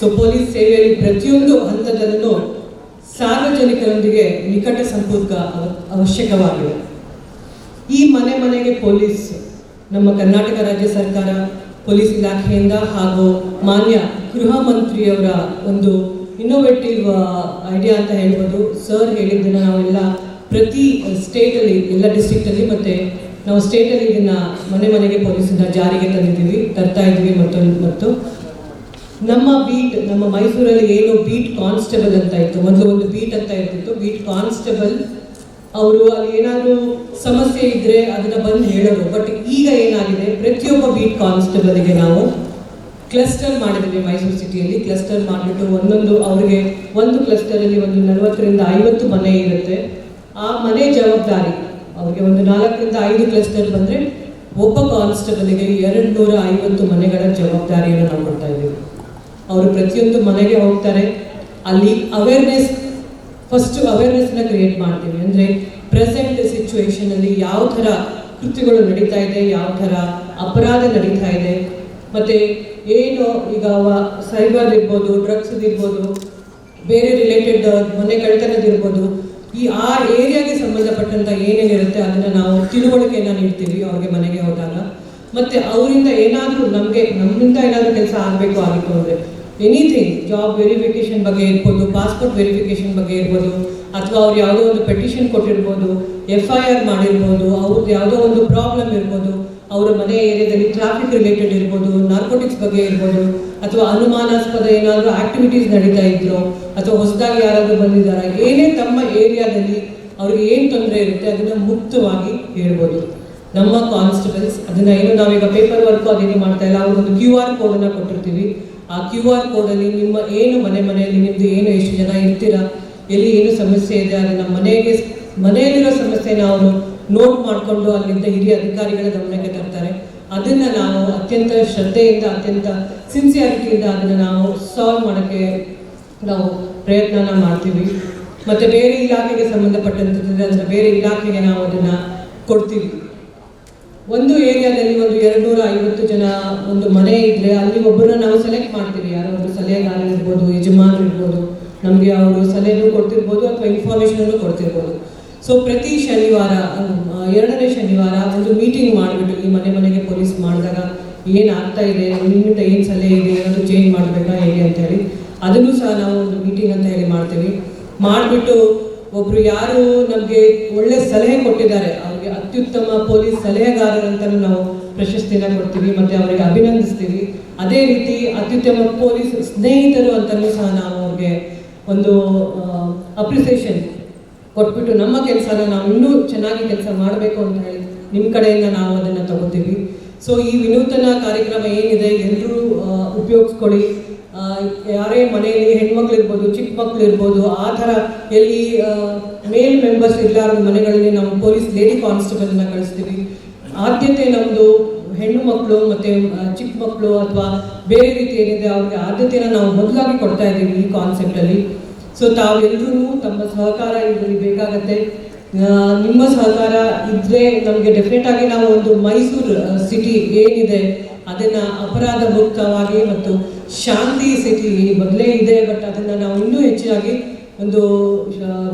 So police ಸೇವೆಯಲ್ಲಿ ಪ್ರತಿಯೊಂದು ಹಂತದಲ್ಲೂ ಸಾರ್ವಜನಿಕರೊಂದಿಗೆ ನಿಕಟ ಸಂಪರ್ಕ ಅವ- ಅವಶ್ಯಕವಾಗಿದೆ. ಈ ಮನೆ ಮನೆಗೆ ಪೊಲೀಸ್, ನಮ್ಮ ಕರ್ನಾಟಕ ರಾಜ್ಯ ಸರ್ಕಾರ, ಪೊಲೀಸ್ ಇಲಾಖೆಯಿಂದ ಹಾಗೂ ಮಾನ್ಯ ಗೃಹ ಮಂತ್ರಿಯವರ ಒಂದು ಇನ್ನೋವೇಟಿವ್ ಐಡಿಯಾ ಅಂತ ಹೇಳ್ಬೋದು. ಸರ್ ಹೇಳಿದ್ದನ್ನು ನಾವೆಲ್ಲ ಪ್ರತಿ ಸ್ಟೇಟಲ್ಲಿ ಎಲ್ಲ ಡಿಸ್ಟ್ರಿಕ್ಟಲ್ಲಿ ಮತ್ತು ನಾವು ಸ್ಟೇಟಲ್ಲಿ ಇದನ್ನು ಮನೆ ಮನೆಗೆ ಪೊಲೀಸನ್ನ ಜಾರಿಗೆ ತಂದಿದ್ದೀವಿ, ತರ್ತಾ ಇದ್ದೀವಿ ಮತ್ತೊಂದು, ಮತ್ತು ನಮ್ಮ ಬೀಟ್ ನಮ್ಮ ಮೈಸೂರಲ್ಲಿ ಏನು ಬೀಟ್ ಕಾನ್ಸ್ಟೇಬಲ್ ಅಂತ ಇತ್ತು. ಮೊದಲು ಒಂದು ಬೀಟ್ ಅಂತ ಇರ್ತಿತ್ತು. ಬೀಟ್ ಕಾನ್ಸ್ಟೇಬಲ್ ಅವರು ಅಲ್ಲಿ ಏನಾದರೂ ಸಮಸ್ಯೆ ಇದ್ರೆ ಅದನ್ನ ಬಂದು ಹೇಳೋರು ಬಟ್ ಈಗ ಏನಾಗಿದೆ? ಪ್ರತಿಯೊಬ್ಬ ಬೀಟ್ ಕಾನ್ಸ್ಟೇಬಲ್ಗೆ ನಾವು ಕ್ಲಸ್ಟರ್ ಮಾಡಿದ್ದೀವಿ ಮೈಸೂರು ಸಿಟಿಯಲ್ಲಿ ಕ್ಲಸ್ಟರ್ ಮಾಡಿಬಿಟ್ಟು ಒಂದೊಂದು ಅವರಿಗೆ ಒಂದು ಕ್ಲಸ್ಟರಲ್ಲಿ ಒಂದು ನಲವತ್ತರಿಂದ ಐವತ್ತು ಮನೆ ಇರುತ್ತೆ. ಆ ಮನೆ ಜವಾಬ್ದಾರಿ ಅವ್ರಿಗೆ ಒಂದು ನಾಲ್ಕರಿಂದ ಐದು ಕ್ಲಸ್ಟರ್ ಬಂದರೆ ಒಬ್ಬ ಕಾನ್ಸ್ಟೇಬಲ್ಗೆ ಎರಡು ನೂರ ಐವತ್ತು ಮನೆಗಳ ಜವಾಬ್ದಾರಿಯನ್ನು ನಾವು ಕೊಡ್ತಾ ಇದ್ದೀವಿ. ಅವರು ಪ್ರತಿಯೊಂದು ಮನೆಗೆ ಹೋಗ್ತಾರೆ. ಅಲ್ಲಿ ಅವೇರ್ನೆಸ್ ಫಸ್ಟ್ ಅವೇರ್ನೆಸ್ನ ಕ್ರಿಯೇಟ್ ಮಾಡ್ತೀವಿ. ಅಂದರೆ ಪ್ರೆಸೆಂಟ್ ಸಿಚುವೇಶನಲ್ಲಿ ಯಾವ ಥರ ಕೃತ್ಯಗಳು ನಡೀತಾ ಇದೆ, ಯಾವ ಥರ ಅಪರಾಧ ನಡೀತಾ ಇದೆ. ಮತ್ತು ಏನು ಈಗ ಸೈಬರ್ ಇರ್ಬೋದು ಡ್ರಗ್ಸ್ ಇರ್ಬೋದು, ಬೇರೆ ರಿಲೇಟೆಡ್ ಮನೆ ಕಳ್ತನದಿರ್ಬೋದು ಈ ಆ ಏರಿಯಾಗೆ ಸಂಬಂಧಪಟ್ಟಂತ ಏನೇನಿರುತ್ತೆ ಅದನ್ನ ನಾವು ತಿಳುವಳಿಕೆಯನ್ನ ನೀಡ್ತೀವಿ ಅವ್ರಿಗೆ ಮನೆಗೆ ಹೋದಾಗ. ಮತ್ತೆ ಅವರಿಂದ ಏನಾದರೂ ನಮಗೆ, ನಮ್ಮಿಂದ ಏನಾದರೂ ಕೆಲಸ ಆಗಬೇಕು ಆಗಿತ್ತು ಅಂದರೆ ಎನಿಥಿಂಗ್ ಜಾಬ್ ವೆರಿಫಿಕೇಶನ್ ಬಗ್ಗೆ ಇರ್ಬೋದು ಪಾಸ್ಪೋರ್ಟ್ ವೆರಿಫಿಕೇಶನ್ ಬಗ್ಗೆ ಇರ್ಬೋದು, ಅಥವಾ ಅವ್ರು ಯಾವುದೋ ಒಂದು ಪೆಟಿಷನ್ ಕೊಟ್ಟಿರ್ಬೋದು ಎಫ್ ಐ ಆರ್ ಮಾಡಿರ್ಬೋದು, ಅವ್ರದ್ದು ಯಾವುದೋ ಒಂದು ಪ್ರಾಬ್ಲಮ್ ಇರ್ಬೋದು, ಅವರ ಮನೆ ಏರಿಯಾದಲ್ಲಿ ಟ್ರಾಫಿಕ್ ರಿಲೇಟೆಡ್ ಇರ್ಬೋದು ನಾರ್ಕೋಟಿಕ್ಸ್ ಬಗ್ಗೆ ಇರ್ಬೋದು, ಅಥವಾ ಅನುಮಾನಾಸ್ಪದ ಏನಾದರೂ ಆಕ್ಟಿವಿಟೀಸ್ ನಡೀತಾ ಇದ್ರು, ಅಥವಾ ಹೊಸದಾಗಿ ಯಾರಾದರೂ ಬಂದಿದ್ದಾರೆ, ಏನೇ ತಮ್ಮ ಏರಿಯಾದಲ್ಲಿ ಅವ್ರಿಗೆ ಏನು ತೊಂದರೆ ಇರುತ್ತೆ ಅದನ್ನು ಮುಕ್ತವಾಗಿ ಹೇಳ್ಬೋದು. ನಮ್ಮ ಕಾನ್ಸ್ಟೇಬಲ್ಸ್ ಅದನ್ನು ಏನು ನಾವೀಗ ಪೇಪರ್ ವರ್ಕು ಅದೇನು ಮಾಡ್ತಾ ಇಲ್ಲ, ಅವ್ರಿಗೊಂದು ಕ್ಯೂ ಆರ್ ಕೋಡನ್ನು ಕೊಟ್ಟಿರ್ತೀವಿ. ಆ ಕ್ಯೂ ಆರ್ ಕೋಡಲ್ಲಿ ನಿಮ್ಮ ಏನು ಮನೆ ಮನೆಯಲ್ಲಿ ನಿಮ್ಮದು ಏನು ಎಷ್ಟು ಜನ ಇರ್ತೀರಾ, ಎಲ್ಲಿ ಏನು ಸಮಸ್ಯೆ ಇದೆ, ಅದನ್ನ ಮನೆಗೆ ಮನೆಯಲ್ಲಿರೋ ಸಮಸ್ಯೆನ ಅವರು ನೋಟ್ ಮಾಡಿಕೊಂಡು ಅಲ್ಲಿಂದ ಹಿರಿಯ ಅಧಿಕಾರಿಗಳ ಗಮನಕ್ಕೆ ತರ್ತಾರೆ. ಅದನ್ನ ನಾವು ಅತ್ಯಂತ ಶ್ರದ್ಧೆಯಿಂದ, ಅತ್ಯಂತ ಸಿನ್ಸಿಯಾರಿಟಿಯಿಂದ ಅದನ್ನ ನಾವು ಸಾಲ್ವ್ ಮಾಡೋಕ್ಕೆ ನಾವು ಪ್ರಯತ್ನನ ಮಾಡ್ತೀವಿ. ಮತ್ತೆ ಬೇರೆ ಇಲಾಖೆಗೆ ಸಂಬಂಧಪಟ್ಟಂಥದ್ದು ಅಂದರೆ ಬೇರೆ ಇಲಾಖೆಗೆ ನಾವು ಅದನ್ನ ಕೊಡ್ತೀವಿ. ಒಂದು ಏರಿಯಾದಲ್ಲಿ ಒಂದು ಎರಡ್ನೂರ ಐವತ್ತು ಜನ ಒಂದು ಮನೆ ಇದ್ರೆ ಅಲ್ಲಿ ಒಬ್ಬರನ್ನ ನಾವು ಸೆಲೆಕ್ಟ್ ಮಾಡ್ತೀವಿ. ಯಾರೋ ಒಂದು ಸಲಹೆಗಾರ ಇರ್ಬೋದು, ಯಜಮಾನರು ಇರ್ಬೋದು, ನಮಗೆ ಅವರು ಸಲಹೆನೂ ಕೊಡ್ತಿರ್ಬೋದು ಅಥವಾ ಇನ್ಫಾರ್ಮೇಷನನ್ನು ಕೊಡ್ತಿರ್ಬೋದು. ಸೊ ಪ್ರತಿ ಶನಿವಾರ ಎರಡನೇ ಶನಿವಾರ ಒಂದು ಮೀಟಿಂಗ್ ಮಾಡಿಬಿಟ್ಟು ಈ ಮನೆ ಮನೆಗೆ ಪೊಲೀಸ್ ಮಾಡಿದಾಗ ಏನಾಗ್ತಾ ಇದೆ, ನಿಮ್ಮಿಂದ ಏನು ಸಲಹೆ ಇದೆ, ಏನಾದರೂ ಚೇಂಜ್ ಮಾಡಬೇಕಾ ಹೇಗೆ ಅಂತ ಹೇಳಿ ಅದನ್ನು ಸಹ ನಾವು ಒಂದು ಮೀಟಿಂಗ್ ಅಂತ ಹೇಳಿ ಮಾಡ್ತೀವಿ. ಮಾಡಿಬಿಟ್ಟು ಒಬ್ರು ಯಾರು ನಮಗೆ ಒಳ್ಳೆ ಸಲಹೆ ಕೊಟ್ಟಿದ್ದಾರೆ, ಅವ್ರಿಗೆ ಅತ್ಯುತ್ತಮ ಪೊಲೀಸ್ ಸಲಹೆಗಾರರಂತಲೂ ನಾವು ಪ್ರಶಸ್ತಿನ ಕೊಡ್ತೀವಿ, ಮತ್ತೆ ಅವರಿಗೆ ಅಭಿನಂದಿಸ್ತೀವಿ. ಅದೇ ರೀತಿ ಅತ್ಯುತ್ತಮ ಪೊಲೀಸ್ ಸ್ನೇಹಿತರು ಅಂತಲೂ ಸಹ ನಾವು ಅವ್ರಿಗೆ ಒಂದು ಅಪ್ರಿಸಿಯೇಷನ್ ಕೊಟ್ಬಿಟ್ಟು ನಮ್ಮ ಕೆಲಸನ ನಾವು ಇನ್ನೂ ಚೆನ್ನಾಗಿ ಕೆಲಸ ಮಾಡಬೇಕು ಅಂತ ಹೇಳಿ ನಿಮ್ಮ ಕಡೆಯಿಂದ ನಾವು ಅದನ್ನು ತಗೋತೀವಿ. ಸೊ ಈ ವಿನೂತನ ಕಾರ್ಯಕ್ರಮ ಏನಿದೆ ಎಲ್ಲರೂ ಉಪಯೋಗಿಸ್ಕೊಳ್ಳಿ. ಯಾರೇ ಮನೆಯಲ್ಲಿ ಹೆಣ್ಮಕ್ಳು ಇರ್ಬೋದು ಚಿಕ್ಕ ಮಕ್ಕಳು ಇರ್ಬೋದು ಆ ಥರ ಎಲ್ಲಿ ಮೇಲ್ ಮೆಂಬರ್ಸ್ ಇರಲಾರ ಮನೆಗಳಲ್ಲಿ ನಾವು ಪೊಲೀಸ್ ಲೇಡಿ ಕಾನ್ಸ್ಟೇಬಲ್ನ ಕಳಿಸ್ತೀವಿ. ಆದ್ಯತೆ ನಮ್ಮದು ಹೆಣ್ಣು ಮಕ್ಕಳು ಮತ್ತು ಚಿಕ್ಕ ಮಕ್ಕಳು ಅಥವಾ ಬೇರೆ ರೀತಿ ಏನಿದೆ, ಅವ್ರಿಗೆ ಆದ್ಯತೆನ ನಾವು ಮೊದಲಾಗಿ ಕೊಡ್ತಾ ಇದ್ದೀವಿ ಈ ಕಾನ್ಸೆಪ್ಟಲ್ಲಿ ಸೊ ತಾವೆಲ್ಲರೂ ತಮ್ಮ ಸಹಕಾರ ಇದರಲ್ಲಿ ಬೇಕಾಗತ್ತೆ. ನಿಮ್ಮ ಸಹಕಾರ ಇದ್ರೆ ನಮಗೆ ಡೆಫಿನೆಟ್ ಆಗಿ ನಾವು ಒಂದು ಮೈಸೂರು ಸಿಟಿ ಏನಿದೆ ಅದನ್ನ ಅಪರಾಧ ಮುಕ್ತವಾಗಿ ಮತ್ತು ಶಾಂತಿ ಸಿಟಿ ಮೊದಲೇ ಇದೆ ಬಟ್ ಅದನ್ನ ನಾವು ಇನ್ನೂ ಹೆಚ್ಚಾಗಿ ಒಂದು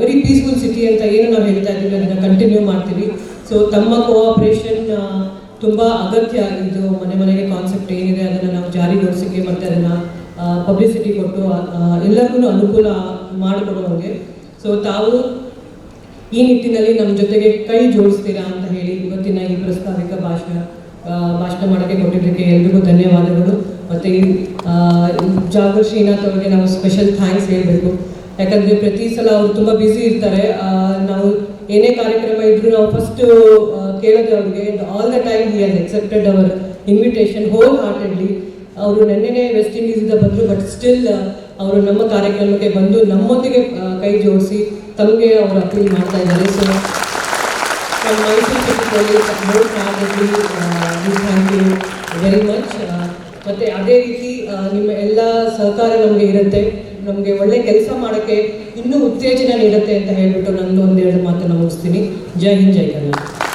ವೆರಿ ಪೀಸ್ಫುಲ್ ಸಿಟಿ ಅಂತ ಏನು ನಾವು ಹೇಳ್ತಾ ಇದ್ದೀವಿ, ಅದನ್ನ ಕಂಟಿನ್ಯೂ ಮಾಡ್ತೀವಿ. ಸೊ ತಮ್ಮ ಕೋಆಪರೇಷನ್ ತುಂಬಾ ಅಗತ್ಯ ಆಗಿದ್ದು, ಮನೆ ಮನೆಗೆ ಕಾನ್ಸೆಪ್ಟ್ ಏನಿದೆ, ಅದನ್ನ ನಾವು ಜಾರಿಗೊಳಿಸಿಕೆ ಮತ್ತೆ ಅದನ್ನ ಪಬ್ಲಿಸಿಟಿ ಕೊಟ್ಟು ಎಲ್ಲರಿಗೂ ಅನುಕೂಲ ಮಾಡಿಕೊಡುವಂಗೆ ಸೊ ತಾವು ಈ ನಿಟ್ಟಿನಲ್ಲಿ ನಮ್ಮ ಜೊತೆಗೆ ಕೈ ಜೋಡಿಸ್ತೀರಾ ಅಂತ ಭಾಷಣ ಮಾಡೋಕ್ಕೆ ಕೊಟ್ಟಿದ್ದಕ್ಕೆ ಎಲ್ರಿಗೂ ಧನ್ಯವಾದಗಳು. ಮತ್ತು ಈ ಈ ಶ್ರೀನಾಥ್ ಅವರಿಗೆ ನಾವು ಸ್ಪೆಷಲ್ ಥ್ಯಾಂಕ್ಸ್ ಹೇಳಬೇಕು. ಯಾಕಂದರೆ ಪ್ರತಿ ಸಲ ಅವರು ತುಂಬ ಬ್ಯುಸಿ ಇರ್ತಾರೆ. ನಾವು ಏನೇ ಕಾರ್ಯಕ್ರಮ ಇದ್ರೂ ನಾವು ಫಸ್ಟ್ ಕೇಳೋದು ಅವ್ರಿಗೆ all the time he has accepted our invitation wholeheartedly ಅವರು ನೆನ್ನೆನೇ ವೆಸ್ಟ್ ಇಂಡೀಸಿಂದ ಬಂದರು ಬಟ್ ಸ್ಟಿಲ್ ಅವರು ನಮ್ಮ ಕಾರ್ಯಕ್ರಮಕ್ಕೆ ಬಂದು ನಮ್ಮೊಂದಿಗೆ ಕೈ ಜೋಡಿಸಿ ತಮಗೆ ಅವರು ಅಪೀಲ್ ಮಾಡ್ತಾ ಇದ್ದಾರೆ. So from Mysore City Police, more proudly, uh, we thank you much. Uh, ಮತ್ತೆ ಅದೇ ರೀತಿ ನಿಮ್ಮ ಎಲ್ಲ ಸಹಕಾರ ನಮಗೆ ಇರುತ್ತೆ. ನಮಗೆ ಒಳ್ಳೆ ಕೆಲಸ ಮಾಡೋಕ್ಕೆ ಇನ್ನೂ ಉತ್ತೇಜನ ನೀಡುತ್ತೆ ಅಂತ ಹೇಳಿಬಿಟ್ಟು ನಾನು ಒಂದೆರಡು ಮಾತನ್ನು ಮುಗಿಸ್ತೀನಿ. ಜೈ ಹಿಂದ್ ಜೈ ಕನ್ನಡ.